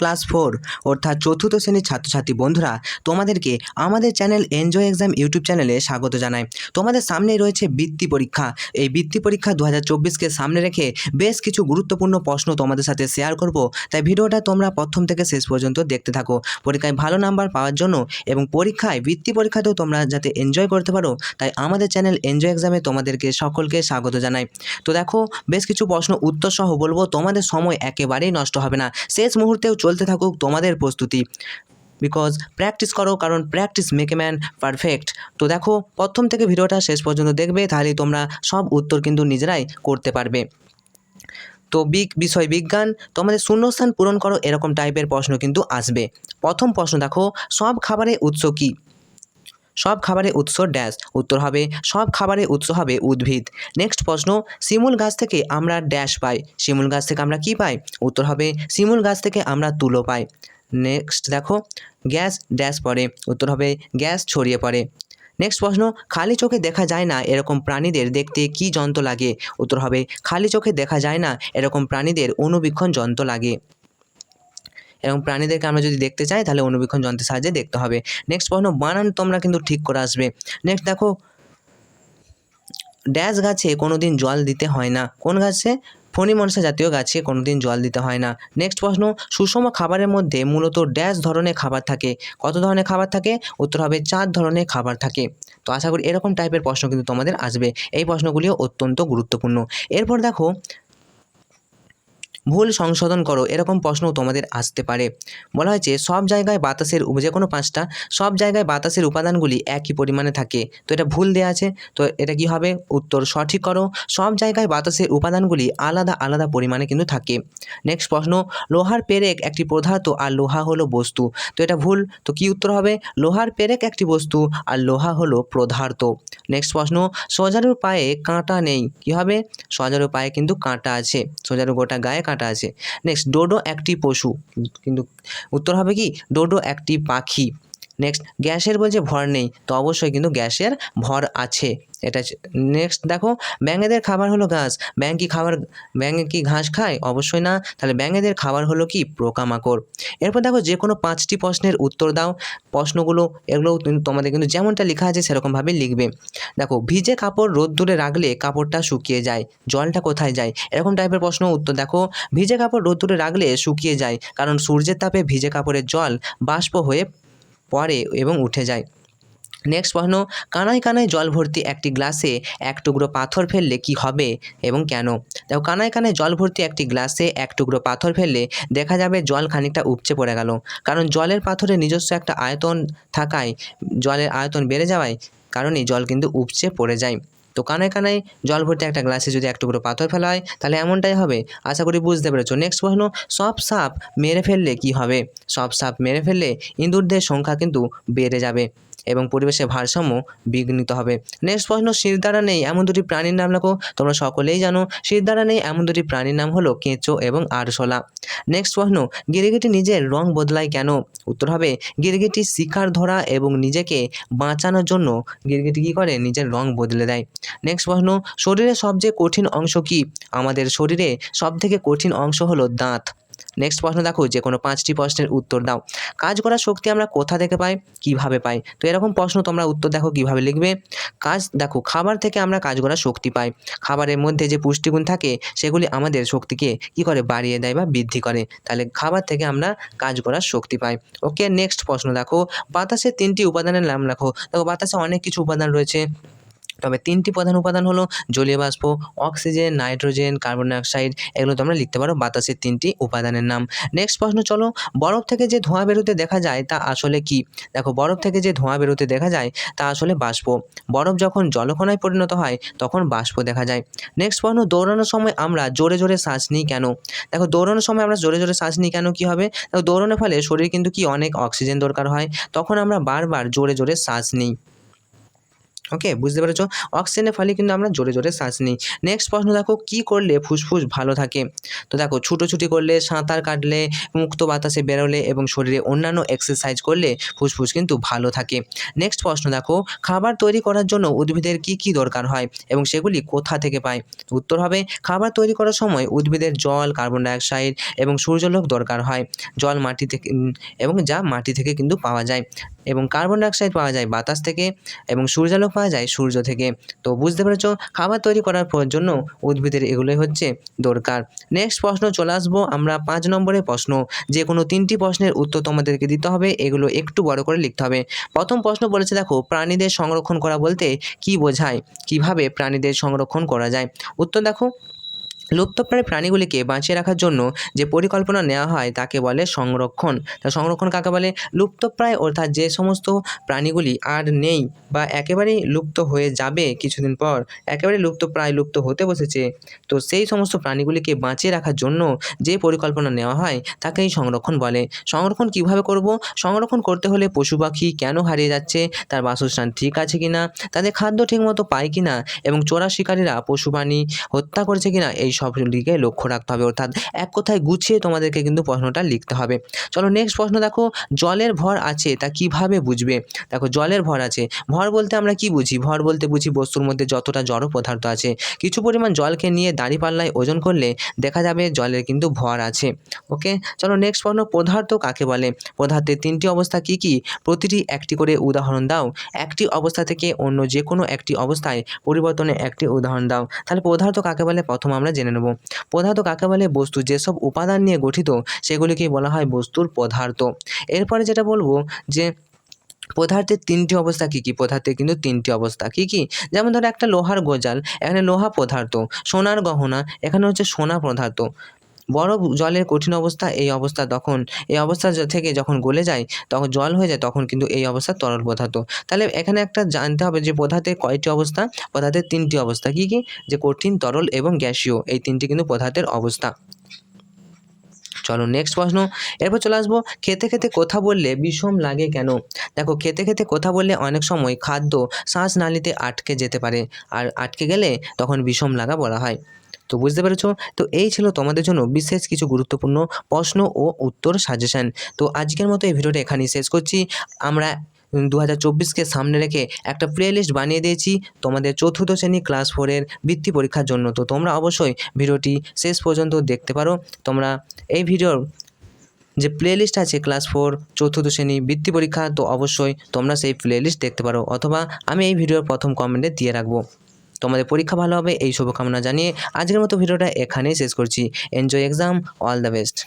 Class four অর্থাৎ চতুর্থ শ্রেণির ছাত্রছাত্রী বন্ধুরা, তোমাদেরকে আমাদের চ্যানেল এনজয় এক্সাম ইউটিউব চ্যানেলে স্বাগত জানাই। তোমাদের সামনেই রয়েছে বৃত্তি পরীক্ষা। এই বৃত্তি পরীক্ষা দু হাজার সামনে রেখে বেশ কিছু গুরুত্বপূর্ণ প্রশ্ন তোমাদের সাথে শেয়ার করব। তাই ভিডিওটা তোমরা প্রথম থেকে শেষ পর্যন্ত দেখতে থাকো। পরীক্ষায় ভালো নাম্বার পাওয়ার জন্য এবং পরীক্ষায় বৃত্তি পরীক্ষাতেও তোমরা যাতে এনজয় করতে পারো, তাই আমাদের চ্যানেল এনজয় এক্সামে তোমাদেরকে সকলকে স্বাগত জানাই। তো দেখো, বেশ কিছু প্রশ্ন উত্তর সহ বলব, তোমাদের সময় একেবারেই নষ্ট হবে না। শেষ মুহূর্তেও চলতে থাকুক তোমাদের প্রস্তুতি। বিকজ প্র্যাকটিস করো, কারণ practice make a man perfect তো দেখো, প্রথম থেকে ভিডিওটা শেষ পর্যন্ত দেখবে, তাহলে তোমরা সব উত্তর কিন্তু নিজেরাই করতে পারবে। তো বিগ, বিষয় বিজ্ঞান, তোমাদের শূন্যস্থান পূরণ করো, এরকম টাইপের প্রশ্ন কিন্তু আসবে। প্রথম প্রশ্ন দেখো, সব খাবারের উৎস কী? সব খাবারের উৎস ড্যাশ। উত্তর হবে, সব খাবারের উৎস হবে উদ্ভিদ। নেক্সট প্রশ্ন, শিমুল গাছ থেকে আমরা ড্যাশ পাই। শিমুল গাছ থেকে আমরা কি পাই? উত্তর হবে, শিমুল গাছ থেকে আমরা তুলো পাই। নেক্সট দেখো, গ্যাস ড্যাশ পড়ে। উত্তর হবে, গ্যাস ছড়িয়ে পড়ে। নেক্সট প্রশ্ন, খালি চোখে দেখা যায় না এরকম প্রাণীদের দেখতে কি যন্ত্র লাগে? উত্তর হবে, খালি চোখে দেখা যায় না এরকম প্রাণীদের অনুবীক্ষণ যন্ত্র লাগে। এরকম প্রাণীদেরকে আমরা যদি দেখতে চাই, তাহলে অনুবীক্ষণ যন্ত্রের সাহায্যে দেখতে হবে। নেক্সট প্রশ্ন, বানান তোমরা কিন্তু ঠিক করে আসবে। নেক্সট দেখো, ড্যাশ গাছে কোনো দিন জল দিতে হয় না। কোন গাছে? ফণি মনসা জাতীয় গাছে কোনো দিন জল দিতে হয় না। নেক্সট প্রশ্ন, সুষম খাবারের মধ্যে মূলত ড্যাশ ধরনের খাবার থাকে। কত ধরনের খাবার থাকে? উত্তর হবে চার ধরনের খাবার থাকে। তো আশা করি এরকম টাইপের প্রশ্ন কিন্তু তোমাদের আসবে। এই প্রশ্নগুলিও অত্যন্ত গুরুত্বপূর্ণ। এরপর দেখো ভুল সংশোধন করো, এরকম প্রশ্নও তোমাদের আসতে পারে। বলা হয়েছে, সব জায়গায় বাতাসের যে কোনো পাঁচটা, সব জায়গায় বাতাসের উপাদানগুলি একই পরিমাণে থাকে। তো এটা ভুল দেওয়া আছে। তো এটা কি হবে? উত্তর সঠিক করো। সব জায়গায় বাতাসের উপাদানগুলি আলাদা আলাদা পরিমাণে কিন্তু থাকে। নেক্সট প্রশ্ন, লোহার পেরেক একটি পদার্থ আর লোহা হলো বস্তু। তো এটা ভুল। তো কি উত্তর হবে? লোহার পেরেক একটি বস্তু আর লোহা হলো পদার্থ। নেক্সট প্রশ্ন সজারুর পায়ে কাঁটা নেই। কি হবে? সজারুর পায়ে কিন্তু কাঁটা আছে। সজারু গোটা গায়ে কাঁটা আছে। নেক্সট ডোডো একটি পশু। কিন্তু উত্তর হবে কি? ডোডো একটি পাখি। নেক্সট গ্যাসের বলছে ভর নেই, তো অবশ্যই কিন্তু গ্যাসের ভর আছে। এটা নেক্সট দেখো, ব্যাঙেদের খাবার হলো ঘাস। ব্যাঙ কি খাবার, ব্যাঙে কি ঘাস খায়? অবশ্যই না। তাহলে ব্যাঙেদের খাবার হলো কি? পোকামাকড়। এরপর দেখো যে কোনো পাঁচটি প্রশ্নের উত্তর দাও। প্রশ্নগুলো, এগুলো তোমাদের কিন্তু যেমনটা লেখা আছে সেরকমভাবে লিখবে। দেখো, ভিজে কাপড় রোদ্দুরে রাখলে কাপড়টা শুকিয়ে যায়। জলটা কোথায় যায়? এরকম টাইপের প্রশ্ন উত্তর, দেখো, ভিজে কাপড় রোদ্দুরে রাখলে শুকিয়ে যায়। কারণ সূর্যের তাপে ভিজে কাপড়ের জল বাষ্প হয়ে পড়ে এবং উঠে যায়। নেক্সট প্রশ্ন, কানায় কানায় জল ভর্তি একটি গ্লাসে এক টুকরো পাথর ফেললে কি হবে এবং কেন? দেখো, কানায় কানায় জল ভর্তি একটি গ্লাসে এক টুকরো পাথর ফেললে দেখা যাবে জল খানিকটা উপচে পড়ে গেল। কারণ জলের পাথরের নিজস্ব একটা আয়তন থাকায়, জলের আয়তন বেড়ে যাওয়ায় কারণে জল কিন্তু উপচে পড়ে যায়। তো কানায় কানায় জল ভর্তি একটা গ্লাসে যদি এক টুকরো পাথর ফেলা হয়, তাহলে এমনটাই হবে। আশা করি বুঝতে পেরেছ। নেক্সট প্রশ্ন, সব সাপ মেরে ফেললে কি হবে? সব সাপ মেরে ফেললে ইঁদুরদের সংখ্যা কিন্তু বেড়ে যাবে। এবং পরিবেশের ভারসাম্য বিঘ্নিত হবে। নেক্সট প্রশ্ন শিরদাঁড়া নেই এমন দুটি প্রাণীর নাম লেখো তোমরা সকলেই জানো শিরদাঁড়া নেই এমন দুটি প্রাণীর নাম হলো কেঁচো এবং আরশোলা। নেক্সট প্রশ্ন, গিরগিটি নিজের রং বদলায় কেন? উত্তর হবে, গিরগিটি শিকার ধরা এবং নিজেকে বাঁচানোর জন্য গিরগিটি কী করে? নিজের রং বদলে দেয়। নেক্সট প্রশ্ন, শরীরের সবচেয়ে কঠিন অংশ কি? আমাদের শরীরে সবথেকে কঠিন অংশ হলো দাঁত। নেক্সট প্রশ্ন দেখো, যে কোনো পাঁচটি প্রশ্নের উত্তর দাও। কাজ করার শক্তি আমরা কোথা থেকে পাই? কীভাবে পাই? তো এরকম প্রশ্ন তোমরা উত্তর দেখো কীভাবে লিখবে? কাজ দেখো, খাবার থেকে আমরা কাজ করার শক্তি পাই। খাবারের মধ্যে যে পুষ্টিগুণ থাকে, সেগুলি আমাদের শক্তিকে কি করে? বাড়িয়ে দেয় বা বৃদ্ধি করে। তাহলে খাবার থেকে আমরা কাজ করার শক্তি পাই। ওকে নেক্সট প্রশ্ন দেখো, বাতাসের তিনটি উপাদানের নাম লেখো দেখো, বাতাসে অনেক কিছু উপাদান রয়েছে। তবে তিনটি প্রধান উপাদান হলো জলীয় বাষ্প, অক্সিজেন, নাইট্রোজেন, কার্বন ডাইঅক্সাইড। এগুলো তোমরা লিখতে পারো বাতাসের তিনটি উপাদানের নাম। নেক্সট প্রশ্ন, চলো বরফ থেকে যে ধোঁয়া বেরোতে দেখা যায় তা আসলে কি? দেখো, বরফ থেকে যে ধোঁয়া বেরোতে দেখা যায় তা আসলে বাষ্প। বরফ যখন জলকণায় পরিণত হয়, তখন বাষ্প দেখা যায়। নেক্সট প্রশ্ন, দৌড়ানোর সময় আমরা জোরে জোরে শ্বাস নিই কেন? দেখো, দৌড়ানোর সময় আমরা জোরে জোরে শ্বাস নিই কেন কি হবে? দেখো, দৌড়ানোর ফলে শরীর কিন্তু কি অনেক অক্সিজেন দরকার হয়। তখন আমরা বারবার জোরে জোরে শ্বাস নিই। ওকে বুঝতে পেরেছ? অক্সিজেনের ফলে কিন্তু আমরা জোরে জোরে শ্বাস নিই। নেক্সট প্রশ্ন দেখো, কী করলে ফুসফুস ভালো থাকে? তো দেখো, ছুটোছুটি করলে সাঁতার কাটলে, মুক্ত বাতাসে বেরোলে এবং শরীরে অন্যান্য এক্সারসাইজ করলে ফুসফুস কিন্তু ভালো থাকে। নেক্সট প্রশ্ন দেখো, খাবার তৈরি করার জন্য উদ্ভিদের কি কি দরকার হয় এবং সেগুলি কোথা থেকে পায়? উত্তর হবে, খাবার তৈরি করার সময় উদ্ভিদের জল কার্বন ডাইঅক্সাইড এবং সূর্যালোক দরকার হয়। জল মাটি থেকে এবং যা মাটি থেকে কিন্তু পাওয়া যায়। এবং কার্বন ডাইঅক্সাইড পাওয়া যায় বাতাস থেকে এবং সূর্যালোক পাওয়া যায় সূর্য থেকে। তো বুঝতে পেরেছ, খাবার তৈরি করার জন্য উদ্ভিদের এগুলোই হচ্ছে দরকার। নেক্সট প্রশ্ন, চলে আসব আমরা পাঁচ নম্বরের প্রশ্ন। যে কোনো তিনটি প্রশ্নের উত্তর তোমাদেরকে দিতে হবে, এগুলো একটু বড় করে লিখতে হবে। প্রথম প্রশ্ন বলেছে, দেখো, প্রাণীদের সংরক্ষণ করা বলতে কি বোঝায়? কীভাবে প্রাণীদের সংরক্ষণ করা যায়? উত্তর দেখো লুপ্তপ্রায় প্রাণীগুলিকে বাঁচিয়ে রাখার জন্য যে পরিকল্পনা নেওয়া হয় তাকে বলে সংরক্ষণ। তা সংরক্ষণ কাকে বলে? লুপ্তপ্রায় অর্থাৎ যে সমস্ত প্রাণীগুলি আর নেই বা একেবারেই লুপ্ত হয়ে যাবে কিছুদিন পর একেবারে লুপ্তপ্রায় লুপ্ত হতে বসেছে, তো সেই সমস্ত প্রাণীগুলিকে বাঁচিয়ে রাখার জন্য যে পরিকল্পনা নেওয়া হয় তাকেই সংরক্ষণ বলে। সংরক্ষণ কীভাবে করব? সংরক্ষণ করতে হলে পশু পাখি কেন হারিয়ে যাচ্ছে? তার বাসস্থান ঠিক আছে কিনা? তাদের খাদ্য ঠিকমতো পায় কিনা? এবং চোরা শিকারীরা পশু প্রাণী হত্যা করছে কিনা? এই সব দিকে লক্ষ্য রাখতে হবে। অর্থাৎ এক কথায় গুছিয়ে তোমাদেরকে কিন্তু প্রশ্নটা লিখতে হবে। চলো নেক্সট প্রশ্ন দেখো, জলের ভর আছে তা কীভাবে বুঝবে? দেখো, জলের ভর আছে। ভর বলতে আমরা কি বুঝি? ভর বলতে বুঝি বস্তুর মধ্যে যতটা জড় পদার্থ আছে। কিছু পরিমাণ জলকে নিয়ে দাঁড়িপাল্লায় ওজন করলে দেখা যাবে জলের কিন্তু ভর আছে। ওকে চলো নেক্সট প্রশ্ন, পদার্থ কাকে বলে? পদার্থের তিনটি অবস্থা কি কি? প্রতিটি একটি করে উদাহরণ দাও। একটি অবস্থা থেকে অন্য যে কোনো একটি অবস্থায় পরিবর্তনের একটি উদাহরণ দাও। তাহলে পদার্থ কাকে বলে? প্রথম আমরা জেনে নেব। পদার্থ কাকে বলে? বস্তু। যেসব উপাদান নিয়ে গঠিত, সেগুলিকেই বলা হয় বস্তুর পদার্থ। এরপরে যেটা বলব যে, পদার্থের তিনটি অবস্থা কী কী? পদার্থের কিন্তু তিনটি অবস্থা কী কী? যেমন ধরো একটা লোহার গজাল, এখানে লোহা পদার্থ, সোনার গহনা, এখানে হচ্ছে সোনা পদার্থ। বরফ জলের কঠিন অবস্থা, এই অবস্থা তখন, এই অবস্থা থেকে যখন গলে যায়, তখন জল হয়ে যায়, তখন কিন্তু এই অবস্থা তরল পদার্থ। তাহলে এখানে একটা জানতে হবে যে পদার্থের কয়টি অবস্থা? পদার্থের তিনটি অবস্থা কী কী? যে কঠিন, তরল এবং গ্যাসীয়, এই তিনটি কিন্তু পদার্থের অবস্থা। চলো নেক্সট প্রশ্ন। এরপর চলে আসব, খেতে খেতে কথা বললে বিষম লাগে কেন? দেখো, খেতে খেতে কথা বললে অনেক সময় খাদ্য শ্বাসনালীতে আটকে যেতে পারে, আর আটকে গেলে তখন বিষম লাগা বলা হয়। তো বুঝতে পেরেছ? তো এই ছিল তোমাদের জন্য বিশেষ কিছু গুরুত্বপূর্ণ প্রশ্ন ও উত্তর সাজেশন তো আজকের মতো এই ভিডিওটা এখানেই শেষ করছি। আমরা দু হাজার চব্বিশকে সামনে রেখে একটা প্লে লিস্ট বানিয়ে দিয়েছি তোমাদের চতুর্থ শ্রেণি ক্লাস ফোরের বৃত্তি পরীক্ষার জন্য। তো তোমরা অবশ্যই ভিডিওটি শেষ পর্যন্ত দেখতে পারো। তোমরা এই ভিডিওর যে প্লে লিস্ট আছে ক্লাস ফোর চতুর্থ শ্রেণি বৃত্তি পরীক্ষা, তো অবশ্যই তোমরা সেই প্লে লিস্ট দেখতে পারো। অথবা আমি এই ভিডিওর প্রথম কমেন্টে দিয়ে রাখব। তোমাদের পরীক্ষা ভালো হবে, এই শুভকামনা জানিয়ে আজকের মতো ভিডিওটা এখানেই শেষ করছি। Enjoy exam all the best